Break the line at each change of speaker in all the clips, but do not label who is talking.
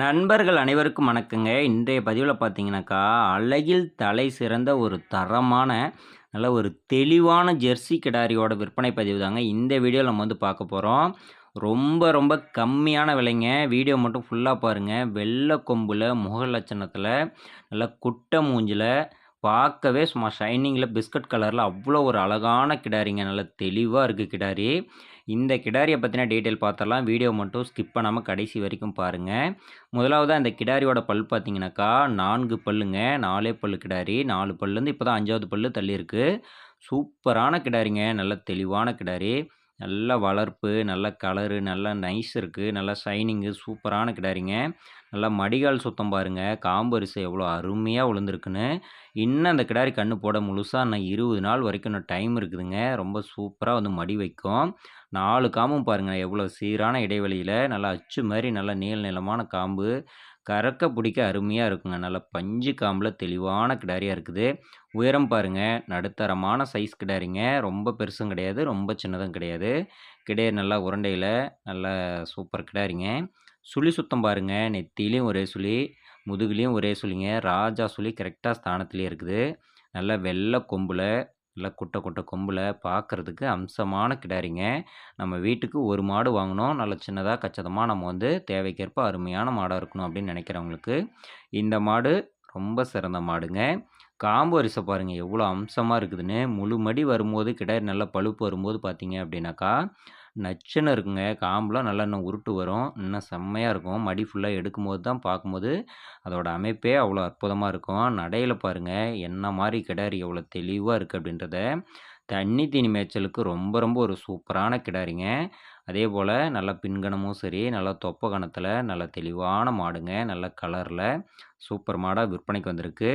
நண்பர்கள் அனைவருக்கும் வணக்கங்க. இன்றைய பதிவில் பார்த்தீங்கன்னாக்கா அழகில் தலை சிறந்த ஒரு தரமான நல்ல ஒரு தெளிவான ஜெர்சி கிடாரியோட விற்பனை பதிவு தாங்க. இந்த வீடியோவில் நம்ம வந்து பார்க்க போகிறோம் ரொம்ப ரொம்ப கம்மியான விலைங்க. வீடியோ மட்டும் ஃபுல்லாக பாருங்கள் வெள்ளை கொம்பில் முக லட்சணத்தில் நல்ல குட்டை மூஞ்சில் பார்க்கவே சும்மா ஷைனிங்கில் பிஸ்கட் கலரில் அவ்வளோ ஒரு அழகான கிடாரிங்க. நல்ல தெளிவாக இருக்குது கிடாரி. இந்த கிடாரியை பற்றின டீட்டெயில் பார்த்தரலாம் வீடியோ மட்டும் ஸ்கிப் பண்ணாமல் கடைசி வரைக்கும் பாருங்கள் முதலாவதாக இந்த கிடாரியோட பல் பார்த்தீங்கன்னாக்கா நான்கு பல்லுங்க. நாலே பல்லு கிடாரி. நாலு பல்லுலேருந்து இப்போ தான் அஞ்சாவது பல்லு தள்ளி இருக்குது சூப்பரான கிடாரிங்க. நல்ல தெளிவான கிடாரி. நல்ல வளர்ப்பு நல்ல கலரு நல்ல நைஸ் இருக்குது நல்ல ஷைனிங்கு சூப்பரான கிடாரிங்க. நல்லா மடிகால் சுத்தம் பாருங்கள் காம்பரிசு எவ்வளோ அருமையாக விழுந்திருக்குன்னு இன்னும் அந்த கிடாரி கண்ணு போட முழுசாக இன்னும் இருபது நாள் வரைக்கும் இன்னும் டைம் இருக்குதுங்க. ரொம்ப சூப்பராக வந்து மடி வைக்கும். நாலு காம்பும் பாருங்கள் எவ்வளோ சீரான இடைவெளியில் நல்லா அச்சு மாதிரி நல்லா நீள நீளமான காம்பு. கறக்க பிடிக்க அருமையாக இருக்குங்க. நல்லா பஞ்சு காம்பில் தெளிவான கிடாரியாக இருக்குது. உயரம் பாருங்கள் நடுத்தரமான சைஸ் கிடாரிங்க. ரொம்ப பெருசும் கிடையாது. ரொம்ப சின்னதும் கிடையாது. கிடையாது. நல்லா உருண்டையில் நல்லா சூப்பர் கிடாரிங்க. சுழி சுத்தம் பாருங்கள் நெத்திலையும் ஒரே சுழி முதுகுலேயும் ஒரே சுழிங்க. ராஜா சுழி கரெக்டாக ஸ்தானத்துலேயே இருக்குது. நல்லா வெள்ளை கொம்பில் நல்லா குட்டை குட்டை கொம்பில் பார்க்குறதுக்கு அம்சமான கிடாரிங்க. நம்ம வீட்டுக்கு ஒரு மாடு வாங்கினோம். நல்ல சின்னதாக கச்சிதமாக நம்ம வந்து தேவைக்கேற்ப அருமையான மாடாக இருக்கணும் அப்படின்னு நினைக்கிறவங்களுக்கு இந்த மாடு ரொம்ப சிறந்த மாடுங்க. காம்பு வரிசை பாருங்கள் எவ்வளோ அம்சமாக இருக்குதுன்னு. முழு மடி வரும்போது கிடாரி நல்லா பழுப்பு வரும்போது பார்த்தீங்க அப்படின்னாக்கா நச்சுன்னு இருக்குங்க. காம்புலாம் நல்லா இன்னும் உருட்டு வரும். இன்னும் செம்மையாக இருக்கும். மடி ஃபுல்லாக எடுக்கும்போது தான் பார்க்கும்போது அதோட அமைப்பே அவ்வளோ அற்புதமாக இருக்கும். நடையில் பாருங்கள் என்ன மாதிரி கிடாரி எவ்வளோ தெளிவாக இருக்குது அப்படின்றத. தண்ணி தீனி மேய்ச்சலுக்கு ரொம்ப ரொம்ப ஒரு சூப்பரான கிடாரிங்க. அதே போல் நல்ல பின்கணமும் சரி நல்லா தொப்ப கணத்தில் நல்ல தெளிவான மாடுங்க. நல்ல கலரில் சூப்பர் மாடாக விற்பனைக்கு வந்திருக்கு.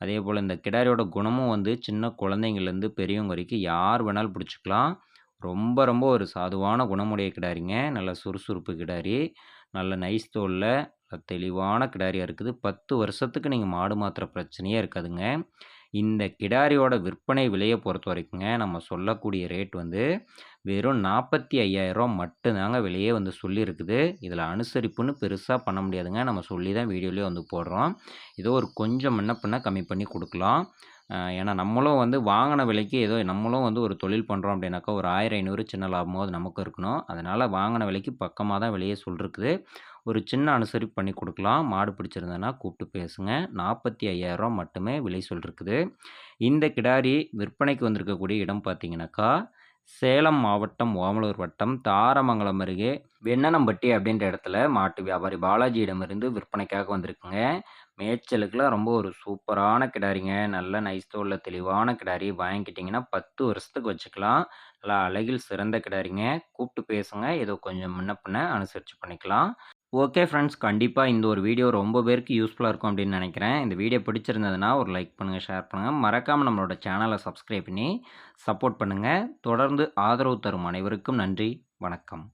அதே போல் இந்த கிடாரியோட குணமும் வந்து சின்ன குழந்தைங்கள்லேருந்து பெரியவங்க வரைக்கும் யார் வேணாலும் பிடிச்சிக்கலாம். ரொம்ப ரொம்ப ஒரு சாதுவான குணமுடைய கிடாரிங்க. நல்ல சுறுசுறுப்பு கிடாரி நல்ல நைஸ் தோலில் தெளிவான கிடாரியாக இருக்குது. பத்து வருஷத்துக்கு நீங்கள் மாடு மாத்திர பிரச்சனையே இருக்காதுங்க. இந்த கிடாரியோட விற்பனை விலையை பொறுத்த வரைக்குங்க நம்ம சொல்லக்கூடிய ரேட் வந்து வெறும் நாற்பத்தி ஐயாயிரம் மட்டும்தாங்க விலையே வந்து சொல்லியிருக்குது. இதில் அனுசரிப்புன்னு பெருசாக பண்ண முடியாதுங்க. நம்ம சொல்லி தான் வீடியோலேயே வந்து போடுறோம். ஏதோ ஒரு கொஞ்சம் முன்ன பின்ன கம்மி பண்ணி கொடுக்கலாம். ஏன்னா நம்மளும் வந்து வாங்கின விலைக்கு ஏதோ நம்மளும் வந்து ஒரு தொழில் பண்ணுறோம் அப்படின்னாக்கா ஒரு ஆயிரம் ஐநூறு சின்ன லாபமாவது நமக்கும் இருக்கணும். அதனால் வாங்கின விலைக்கு பக்கமாக தான் விலையே சொல்லிருக்குது. ஒரு சின்ன அனுசரிப்பு பண்ணி கொடுக்கலாம். மாடு பிடிச்சிருந்தேன்னா கூப்பிட்டு பேசுங்க. நாற்பத்தி ஐயாயிரம் மட்டுமே விலை சொல்லிருக்குது. இந்த கிடாரி விற்பனைக்கு வந்திருக்கக்கூடிய இடம் பார்த்தீங்கன்னாக்கா சேலம் மாவட்டம் ஓமலூர் வட்டம் தாரமங்கலம் அருகே வெண்ணனம்பட்டி அப்படின்ற இடத்துல மாட்டு வியாபாரி பாலாஜியிடமிருந்து விற்பனைக்காக வந்திருக்குங்க. மேய்ச்சலுக்குலாம் ரொம்ப ஒரு சூப்பரான கிடாரிங்க. நல்ல நைஸ் தோலில் தெளிவான கிடாரி. வாங்கிக்கிட்டிங்கன்னா பத்து வருஷத்துக்கு வச்சுக்கலாம். நல்லா அழகில் சிறந்த கிடாரிங்க. கூப்பிட்டு பேசுங்க. ஏதோ கொஞ்சம் முன்ன பின்ன அனுசரித்து பண்ணிக்கலாம். ஓகே ஃப்ரெண்ட்ஸ் கண்டிப்பாக இந்த ஒரு வீடியோ ரொம்ப பேருக்கு யூஸ்ஃபுல்லாக இருக்கும் அப்படின்னு நினைக்கிறேன். இந்த வீடியோ பிடிச்சிருந்ததுன்னா ஒரு லைக் பண்ணுங்கள் ஷேர் பண்ணுங்கள் மறக்காமல் நம்மளோட சேனலை சப்ஸ்கிரைப் பண்ணி சப்போர்ட் பண்ணுங்கள் தொடர்ந்து ஆதரவு தரும் அனைவருக்கும் நன்றி. வணக்கம்.